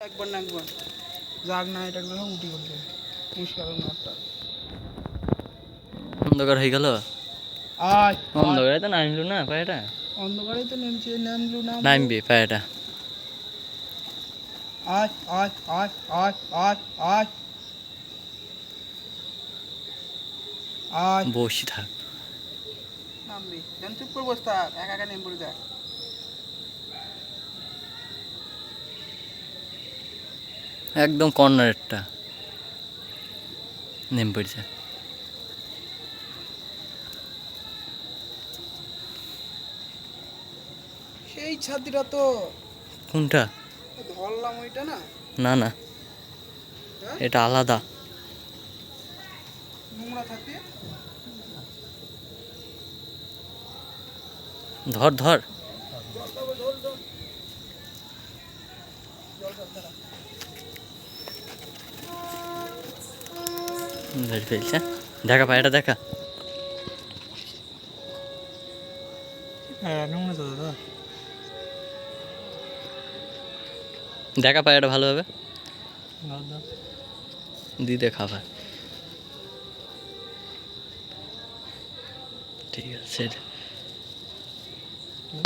একবার না একবার। যাক না এটা একবার উঠি করবে হোক নাটটা অন্ধকার হয়ে গেল? আয় অন্ধকারে তো নামলো না পায়েটা অন্ধকারে তো নেমছে নামলু নাম নামবি পায়েটা আয় আয় আয় আয় আয় আয়। আয়। বসি থাক। নামবি। চুপ করে বসে থাক একা একা নেম পড়ে দেখ একদম কর্নারেরটা নেম পড়ছে। সেই ছাতিটা তো কোনটা? ধরলাম ওইটা না? না না? এটা? আলাদা। নোংরা ছাতি ধর ধর। ধরে ফেলছে। দেখা পায়েটা দেখা। হ্যাঁ নোংরা তো দাদা। দেখা ভালোভাবে দিদে। খাবার। ঠিক আছে।